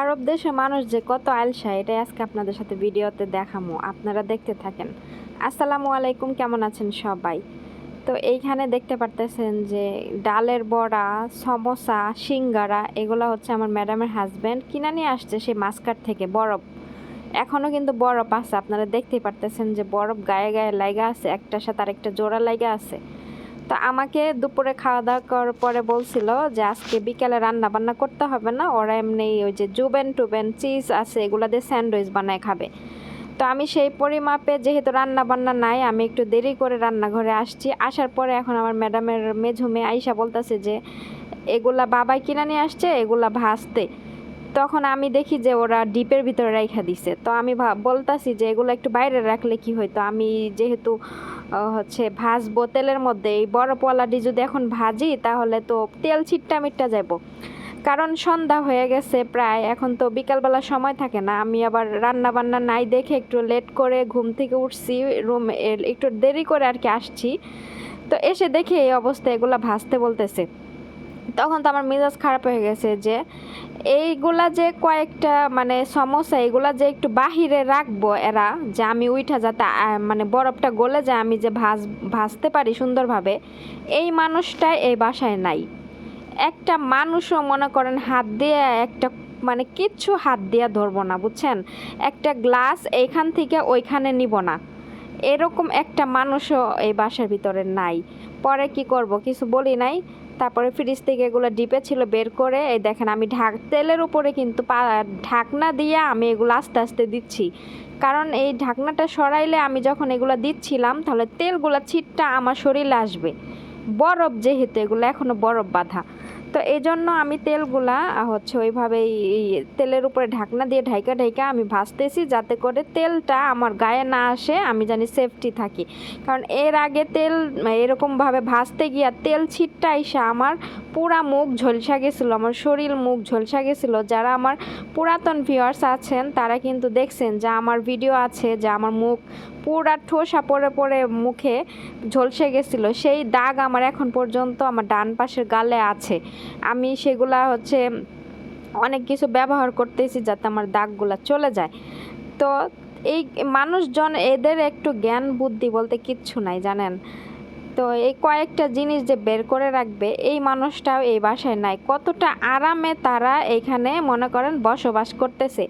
আরব দেশের মানুষ যে কত আলসা, এটাই আজকে আপনাদের সাথে ভিডিওতে দেখামো। আপনারা দেখতে থাকেন। আসসালামু আলাইকুম, কেমন আছেন সবাই? তো এইখানে দেখতে পারতেছেন যে ডালের বড়া, সমোসা, সিঙ্গারা, এগুলো হচ্ছে আমার ম্যাডামের হাজব্যান্ড কিনা নিয়ে আসছে সেই মাস্কাট থেকে, বরফ। এখনও কিন্তু বরফ আছে। আপনারা দেখতেই পারতেছেন যে বরফ গায়ে গায়ে লাইগা আছে, একটার সাথে আরেকটা জোড়া লাইগা আছে। তো আমাকে দুপুরে খাওয়া দাওয়া করার পরে বলছিল যে আজকে বিকেলে রান্না বান্না করতে হবে না, ওরা এমনি ওই যে জুবেন, টুবেন, চিজ আছে, এগুলো দিয়ে স্যান্ডউইচ বানায় খাবে। তো আমি সেই পরিমাপে যেহেতু রান্না বান্না নাই, আমি একটু দেরি করে রান্নাঘরে আসছি। আসার পরে এখন আমার ম্যাডামের মেঝুমে আইসা বলতেছে যে, এগুলা বাবাই কিনা নিয়ে আসছে, এগুলা ভাজতে। তখন আমি দেখি যে ওরা ডিপের ভিতরে রাইখা দিছে। তো আমি বলতাছি যে এগুলো একটু বাইরে রাখলে কি হইতো? আমি যেহেতু হচ্ছে ভাজবো তেলের মধ্যে, এই বড় বরফওয়ালাটি যদি এখন ভাজি তাহলে তো তেল ছিটটা মিটটা যাব কারণ সন্ধ্যা হয়ে গেছে প্রায়, এখন তো বিকালবেলা সময় থাকে না। আমি আবার রান্না বান্না নাই দেখে একটু লেট করে ঘুম থেকে উঠছি, রুম একটু দেরি করে আর কি আসছি। তো এসে দেখে এই অবস্থা এগুলা ভাজতে বলতেছে। তখন তো আমার মেজাজ খারাপ হয়ে গেছে যে এইগুলা যে কয়েকটা মানে সমস্যা এগুলা যে একটু বাহিরে রাখব এরা, যে আমি উইঠা যাতে মানে বরফটা গলে যায়, আমি যে ভাজ, ভাজতে পারি সুন্দরভাবে, এই মানুষটা এই বাসায় নাই। একটা মানুষও মনে করেন হাত দিয়ে একটা মানে কিচ্ছু হাত দিয়ে ধরবো না, বুঝছেন? একটা গ্লাস এইখান থেকে ওইখানে নিব না। এরকম একটা মানুষও এই বাসার ভিতরে নাই। পরে কি করব? কিছু বলি নাই। তারপরে ফ্রিজ থেকে এগুলো ডিপে ছিল বের করে, এই দেখেন আমি ঢাক, তেলের উপরে কিন্তু ঢাকনা দিয়ে আমি এগুলো আস্তে আস্তে দিচ্ছি। কারণ এই ঢাকনাটা সরাইলে আমি যখন এগুলো দিচ্ছিলাম, তাহলে তেলগুলো ছিটটা আমার শরীরে আসবে। বরফ যেহেতু এগুলো এখনও বরফ বাঁধা। তো এই জন্য আমি তেলগুলা হচ্ছে ওইভাবেই তেলের উপরে ঢাকনা দিয়ে ঢাইকা ঢাইকা আমি ভাজতেছি যাতে করে তেলটা আমার গায়ে না আসে, আমি জানি সেফটি থাকি। কারণ এর আগে তেল, এরকমভাবে ভাজতে গিয়া তেল ছিটটা এসে আমার পুরা মুখ ঝলসা গেছিল, আমার শরীর মুখ ঝলসা গেছিল। যারা আমার পুরাতন ভিউয়ার্স আছেন, তারা কিন্তু দেখছেন যে আমার ভিডিও আছে, যে আমার মুখ পুরা ঠোসা পরে পরে মুখে ঝলসে গেছিল। সেই দাগ আমার এখন পর্যন্ত আমার ডান পাশের গালে আছে। আমি সেগুলা হচ্ছে অনেক কিছু ব্যবহার করতেছি যাতে আমার দাগগুলা চলে যায়। তো এই মানুষজন এদের একটু জ্ঞান, বুদ্ধি বলতে কিচ্ছু নাই, জানেন? তো এই কয়েকটা জিনিস যে বের করে রাখবে, এই মানুষটাও এই বাসায় নাই। কতটা আরামে তারা এইখানে মনে করেন বসবাস করতেছে।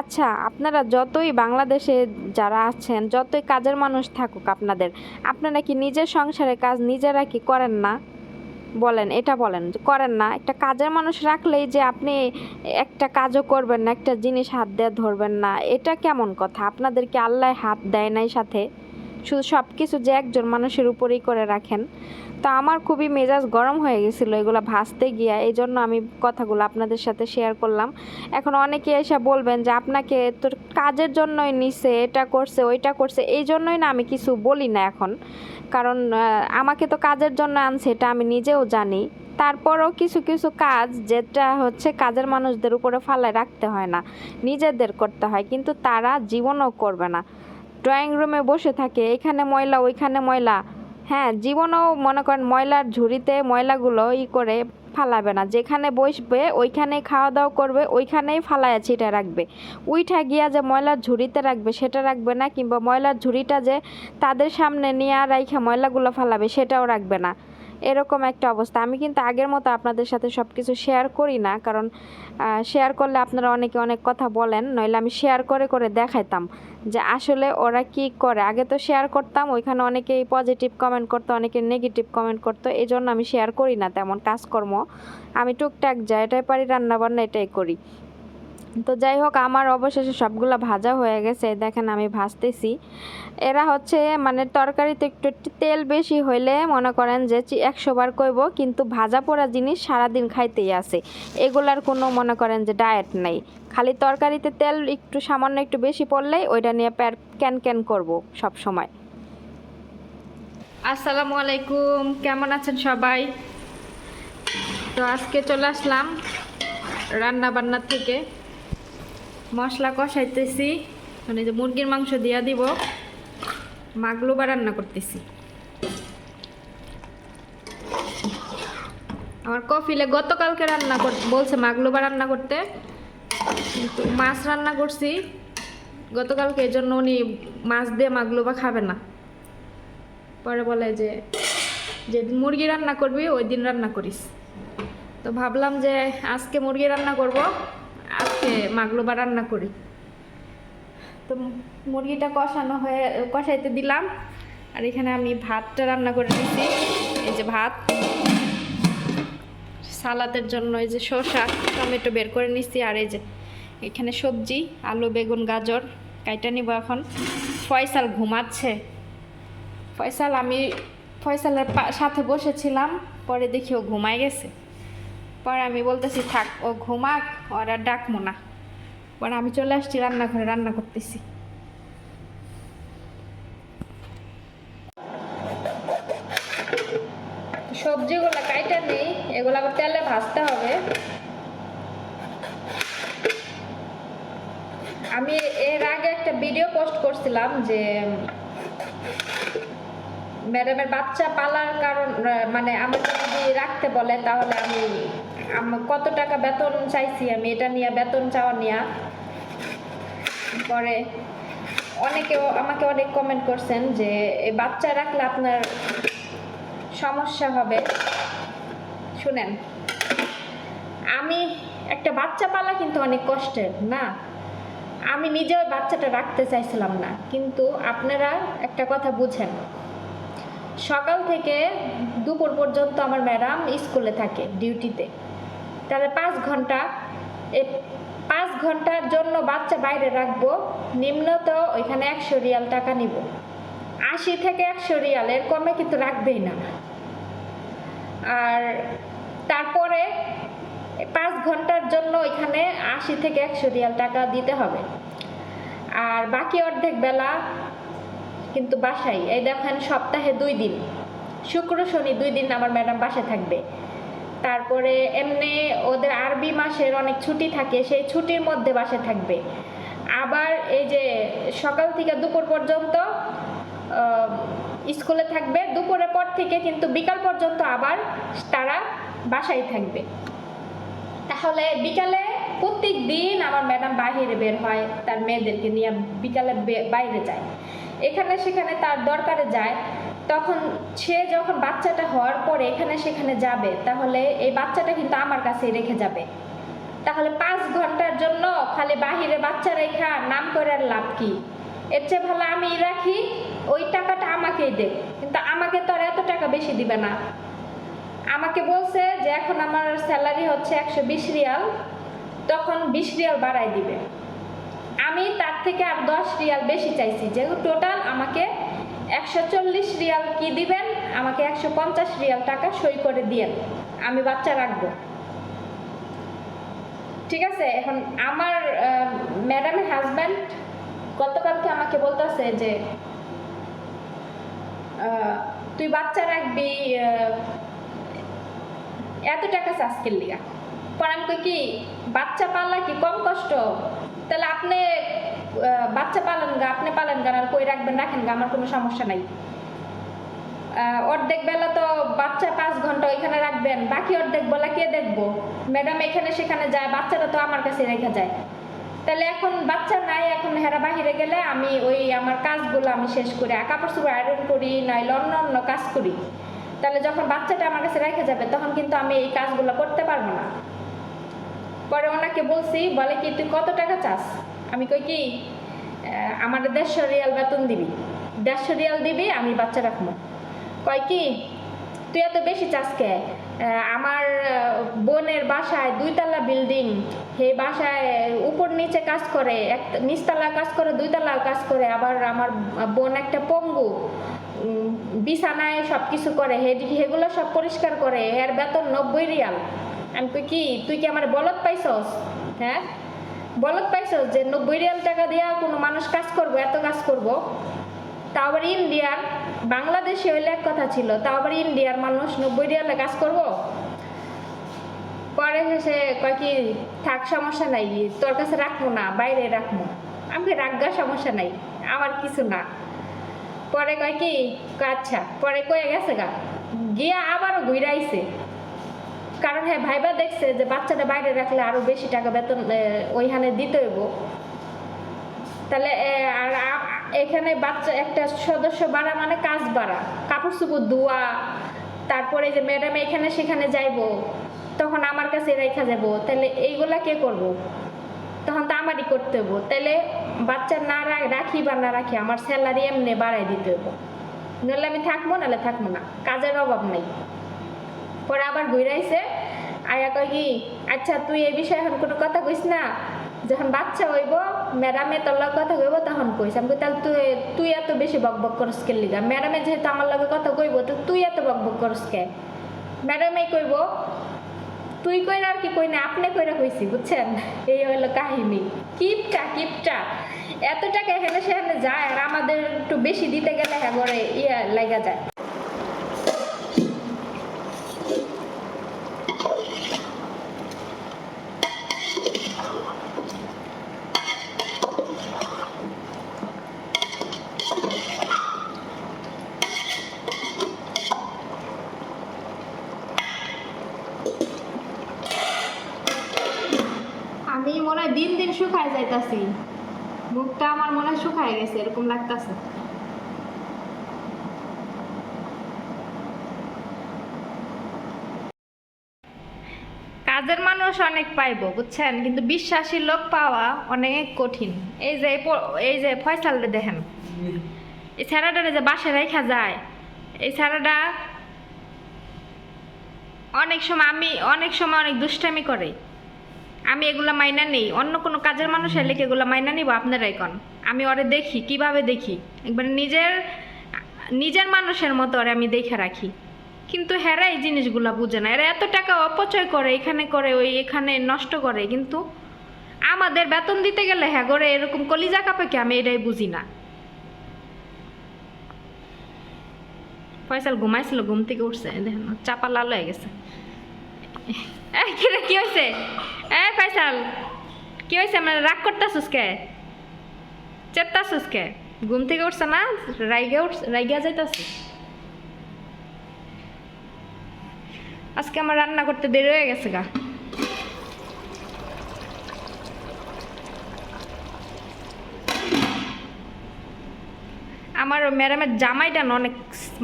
আচ্ছা আপনারা যতই বাংলাদেশে যারা আছেন, যতই কাজের মানুষ থাকুক আপনাদের, আপনারা কি নিজের সংসারে কাজ নিজেরা কি করেন না? বলেন, এটা বলেন করেন না। একটা কাজের মানুষ রাখলেই যে আপনি একটা কাজও করবেন না, একটা জিনিস হাত দিয়ে ধরবেন না, এটা কেমন কথা? আপনাদেরকে আল্লাহ হাত দেয় নাই সাথে? শুধু সব কিছু যে একজন মানুষের উপরেই করে রাখেন, তো আমার খুবই মেজাজ গরম হয়ে গেছিল এগুলো ভাসতে গিয়া। এই জন্য আমি কথাগুলো আপনাদের সাথে শেয়ার করলাম। এখন অনেকে এসে বলবেন যে, আপনাকে তোর কাজের জন্যই নিছে, এটা করছে, ওইটা করছে। এই জন্যই না আমি কিছু বলি না এখন। কারণ আমাকে তো কাজের জন্য আনছে, এটা আমি নিজেও জানি। তারপরও কিছু কিছু কাজ যেটা হচ্ছে কাজের মানুষদের উপরে ফালায় রাখতে হয় না, নিজেদের করতে হয়। কিন্তু তারা জীবনও করবে না। ড্রয়িং রুমে বসে থাকে, এখানে ময়লা, ওইখানে ময়লা। হ্যাঁ জীবনেও মনে করেন ময়লার ঝুড়িতে ময়লাগুলো ই করে ফালাবে না। যেখানে বসবে, ওইখানেই খাওয়া দাওয়া করবে, ওইখানেই ফালায় ছিটা রাখবে। উইঠা গিয়া যে ময়লার ঝুড়িতে রাখবে, সেটা রাখবে না, কিংবা ময়লার ঝুড়িটা যে তাদের সামনে নিয়ে রাইখা ময়লাগুলো ফালাবে, সেটাও রাখবে না। এরকম একটা অবস্থা। আমি কিন্তু আগের মতো আপনাদের সাথে সব কিছু শেয়ার করি না, কারণ শেয়ার করলে আপনারা অনেকে অনেক কথা বলেন, নইলে আমি শেয়ার করে করে দেখাইতাম যে আসলে ওরা কি করে। আগে তো শেয়ার করতাম, ওইখানে অনেকেই পজিটিভ কমেন্ট করতো, অনেকে নেগেটিভ কমেন্ট করতো এই জন্য আমি শেয়ার করি না তেমন কাজকর্ম। আমি টুকটাক যা এটাই পারি, রান্নাবান্না এটাই করি। তো যাই হোক, আমার অবশেষে সবগুলো ভাজা হয়ে গেছে। দেখেন, আমি ভাজতেছি। এরা হচ্ছে মানে তরকারিতে একটু তেল বেশি হইলে মনে করেন যে একশো বার কইব, কিন্তু ভাজা পোড়া জিনিস সারাদিন খাইতেই আছে। এগুলার কোনো মনে করেন যে ডায়েট নেই। খালি তরকারিতে তেল একটু সামান্য একটু বেশি পড়লেই ওইটা নিয়ে প্যার ক্যান ক্যান করব সব সময় আসসালামু আলাইকুম, কেমন আছেন সবাই? তো আজকে চলে আসলাম রান্না বান্না থেকে। মশলা কষাইতেছি মানে যে মুরগির মাংস দিয়া দিব মাগলো বা রান্না করতেছি। আমার কফিলে গতকালকে রান্না কর বলছে মাগলো বা রান্না করতে, কিন্তু মাছ রান্না করছি, গতকালকে এই জন্য উনি মাছ দিয়ে মাগলো বা খাবে না। পরে বলে যে যেদিন মুরগি রান্না করবি, ওই দিন রান্না করিস। তো ভাবলাম যে আজকে মুরগি রান্না করব আজকে মাগলো বা রান্না করি। তো মুরগিটা কষানো হয়ে, কষাইতে দিলাম। আর এখানে আমি ভাতটা রান্না করে দিচ্ছি এই যে ভাত। সালাদের জন্য এই যে শসা, টমেটো বের করে নিচ্ছি আর এই যে এখানে সবজি, আলু, বেগুন, গাজর কাইটা নিব এখন। ফয়সাল ঘুমাচ্ছে। ফয়সাল আমি, ফয়সালের সাথে বসেছিলাম। পরে দেখি ও ঘুমায় গেছে। পরে আমি বলতেছি, থাক, ও ঘুমাক। ওর আর ডাকবো না। পরে আমি চলে আসছি, রান্নাঘরে রান্না করতেছি। সবজিগুলো কাইটা নেই, এগুলো আবার তেলে ভাজতে হবে। আমি এর আগে একটা ভিডিও পোস্ট করছিলাম যে, ম্যাডামের বাচ্চা পালার কারণ মানে আমাকে যদি রাখতে বলে, তাহলে আম- কত টাকা বেতন চাইছি আমি? এটা নিয়ে, বেতন চাওয়া নিয়ে। পরে অনেকে আমাকে অনেক কমেন্ট করছেন যে বাচ্চা রাখলে আপনার সমস্যা হবে। শুনেন, আমি একটা বাচ্চা পালা কিন্তু অনেক কষ্টের, না? আমি নিজে ওই বাচ্চাটা রাখতে চাইছিলাম না। কিন্তু আপনারা একটা কথা বুঝেন, সকাল থেকে দুপুর পর্যন্ত আমার ম্যাডাম স্কুলে থাকে ডিউটিতে। তাহলে পাঁচ ঘণ্টা এই পাঁচ ঘণ্টার জন্য বাচ্চা বাইরে রাখব, নিম্নত ওইখানে একশো রিয়াল টাকা নিব। আশি থেকে একশো রিয়াল, এর কমে কিন্তু রাখবেই না। আর তারপরে পাঁচ ঘণ্টার জন্য ওইখানে আশি থেকে একশো রিয়াল টাকা দিতে হবে। আর বাকি অর্ধেক বেলা কিন্তু বাসায়, এই দেখেন সপ্তাহে দুই দিন, শুক্র, শনি দুই দিন আমার ম্যাডাম বাসায় থাকবে। তারপরে এমনি ওদের আরবি মাসের অনেক ছুটি থাকে, সেই ছুটির মধ্যে বাসায় থাকবে। আবার এই যে সকাল থেকে দুপুর পর্যন্ত স্কুলে থাকবে, দুপুরের পর থেকে কিন্তু বিকাল পর্যন্ত আবার তারা বাসায় থাকবে। তাহলে বিকালে প্রত্যেক দিন আমার ম্যাডাম বাইরে বের হয়, তার মেয়েদেরকে নিয়ে বিকালে বাইরে যায়। এখানে সেখানে তার দরকারে যায়। তখন সে যখন বাচ্চাটা হওয়ার পরে এখানে সেখানে যাবে, তাহলে এই বাচ্চাটা কিন্তু আমার কাছেই রেখে যাবে। তাহলে পাঁচ ঘণ্টার জন্য খালি বাহিরে বাচ্চা রেখা, নাম করে আর লাভ কি? এর চেয়ে ভালো আমি রাখি, ওই টাকাটা আমাকেই দে। কিন্তু আমাকে তো আর এত টাকা বেশি দিবে না। আমাকে বলছে যে এখন আমার স্যালারি হচ্ছে একশো বিশ রিয়াল, তখন বিশ রিয়াল বাড়াই দিবে। আমি তার থেকে আর দশ রিয়াল বেশি চাইছি, যেহেতু টোটাল আমাকে একশো চল্লিশ রিয়াল কি দিবেন? আমাকে একশো পঞ্চাশ রিয়াল টাকা সই করে দিয়েন। আমি বাচ্চা রাখব। ঠিক আছে, এখন আমার ম্যাডামের হাজব্যান্ড গতকালকে আমাকে বলতেছে যে তুই বাচ্চা রাখবি এত টাকা চাষকের লিগা? পর আমি কি, বাচ্চা পালা কি কম কষ্ট? তাহলে আপনি বাচ্চা পালন গা, আপনি পালন গান আর কই রাখবেন, রাখেন গা, আমার কোনো সমস্যা নাই। অর্ধেক বেলা তো বাচ্চা পাঁচ ঘণ্টা ওইখানে রাখবেন, বাকি অর্ধেক বেলা কে দেখব? ম্যাডাম এখানে সেখানে যায়, বাচ্চাটা তো আমার কাছে রেখে যায়। তাহলে এখন বাচ্চা নাই, এখন হেরা বাহিরে গেলে আমি ওই আমার কাজগুলো আমি শেষ করি কাপড় চোপড় আয়রন করি, নইলে অন্য অন্য কাজ করি। তাহলে যখন বাচ্চাটা আমার কাছে রেখে যাবে, তখন কিন্তু আমি এই কাজগুলো করতে পারব না। পরে ওনাকে বলছি, বলে কি, তুই কত টাকা চাস? আমি কই কি আমার দেড়শো রিয়াল বেতন দিবি। দেড়শো রিয়াল দিবি, আমি বাচ্চা রাখব। কয় কি, তুই এত বেশি চাস কে? আমার বোনের বাসায় দুইতলা বিল্ডিং সেই বাসায় উপর নিচে কাজ করে, এক নিচতলা কাজ করে দুইতলা কাজ করে, আবার আমার বোন একটা পঙ্গু বিছানায় সব কিছু করে সেগুলো সব পরিষ্কার করে, এর বেতন নব্বই রিয়াল। আমি কি, তুই কি আমার বলদ পাইছস? হ্যাঁ? বলদ পাইছস যে নব্বই রিয়াল টাকা দিয়া কোনো মানুষ কাজ করব, এত কাজ করব। তাও আবার ইন্ডিয়ার, বাংলাদেশে হইলে এক কথা ছিল, তাও আবার ইন্ডিয়ার মানুষ নব্বই রিয়ালে কাজ করব? পরে সে কয় কি, থাক, সমস্যা নাই, তোর কাছে রাখব না, বাইরে রাখব। আমি রাখগা সমস্যা নাই, আমার কিছু না। পরে কয় কি আচ্ছা পরে কয়ে গেছে গা, গিয়া আবারও ঘুরে আইছে। কারণ হ্যাঁ ভাইবা দেখছে যে বাচ্চাটা বাইরে রাখলে আরও বেশি টাকা বেতন ওইখানে দিতে হইব। তাহলে আর এখানে বাচ্চা, একটা সদস্য বাড়া মানে কাজ বাড়া। কাপড় চোপড় ধোয়া, তারপরে যে ম্যাডাম এখানে সেখানে যাইবো, তখন আমার কাছে রেখা যাব তাহলে এইগুলা কে করব? তখন তো আমারই করতে হব তাহলে বাচ্চা না রাখি বা না রাখি, আমার স্যালারি এমনি বাড়াই দিতে হব নাহলে আমি থাকব, নাহলে থাকব না। কাজের অভাব নেই। পরে আবার ঘুরাইছে আয়া কয় কি আচ্ছা তুই এই বিষয়ে এখন কোনো কথা কইস না। যখন বাচ্চা হইব, ম্যাডামে তোর লগে কথা কইব, তখন কইস। আমি তাহলে তুই তুই এত বেশি বক বক করস কে লিগা? ম্যাডামে যেহেতু আমার লগে কথা কইব, তো তুই এত বক বক করস কে? ম্যাডামে কইব, তুই কইরা আর কি কই না, আপনি কইরা কইছি, বুঝছেন? এই হলো কাহিনী। কিপটা কিপটা। এত টাকা এখানে সেখানে যায়, আর আমাদের একটু বেশি দিতে গেলে হ্যাঁ করে ইয়া লাগা যায় আমি মনে হয় দিন দিন শুকায় যাইতাছি। মুখটা আমার মনে হয় শুকায় গেছে, এরকম লাগতাছে। কাজের মানুষ অনেক পাইবো, বুঝছেন? কিন্তু বিশ্বাসী লোক পাওয়া অনেক কঠিন। এই যে এই যে ফয়সালটা দেখেন। এই স্যারাডারে যে বাসে রেখা যায়, এই স্যারাডা অনেক সময় আমি অনেক সময় অনেক দুষ্টামি করে। আমি এগুলা মাইনা নেই। অন্য কোনো কাজের মানুষ এলে এগুলা মাইনা নিব? আপনারাই কন। আমি ওরে দেখি, কীভাবে দেখি? একবার নিজের নিজের মানুষের মতো ওরে আমি দেখে রাখি। কিন্তু হেরা এই জিনিসগুলা বুঝে না। এরা এত টাকা অপচয় করে, এখানে করে, ওই এখানে নষ্ট করে। কিন্তু আমাদের বেতন দিতে গেলে হ্যাঁ করে এরকম কলিজা কাপে কি আমি এটাই বুঝি না? ফয়সাল ঘুমাইছিল, ঘুম থেকে উঠছে, দেখেন, চাপা লাল হয়ে গেছে। এই কিরে কি হয়েছে এ ফয়সাল কি হয়েছে মানে রাগ করতেছিস কে? চেত্তাছিস কে ঘুম থেকে উঠছে না? রাইগা উঠ রাইগা যাইতাছিস আজকে আমার রান্না করতে দেরি হয়ে গেছে গা। আমার ম্যাডামের জামাইটা অনেক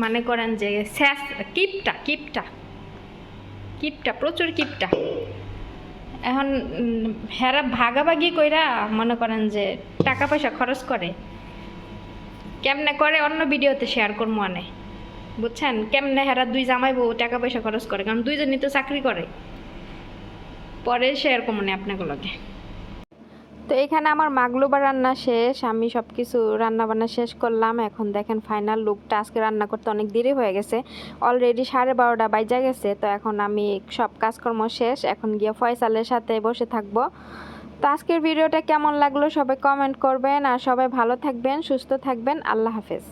মানে করেন যে স্যাস কিপটা কিপটা। কিপটা, প্রচুর কিপটা। এখন হেরা ভাগাভাগি কইরা মনে করেন যে টাকা পয়সা খরচ করে। কেমনে করে অন্য ভিডিওতে শেয়ার করব অনেক বুঝছেন? কেমনে হেরা দুই জামাই বউ টাকা পয়সা খরচ করে? কারণ দুইজনই তো চাকরি করে। পরে শেয়ার করব না আপনাগুলোকে তো এখানে আমার মাগলোবা রান্না শেষ, আমি সব কিছু রান্নাবান্না শেষ করলাম। এখন দেখেন ফাইনাল লুকটা আজকে রান্না করতে অনেক দেরি হয়ে গেছে। অলরেডি সাড়ে বারোটা বাইজা গেছে, তো এখন আমি সব কাজকর্ম শেষ। এখন গিয়ে ফয়সালের সাথে বসে থাকব। তো আজকের ভিডিওটা কেমন লাগল সবাই কমেন্ট করবেন, আর সবাই ভালো থাকবেন, সুস্থ থাকবেন। আল্লাহ হাফেজ।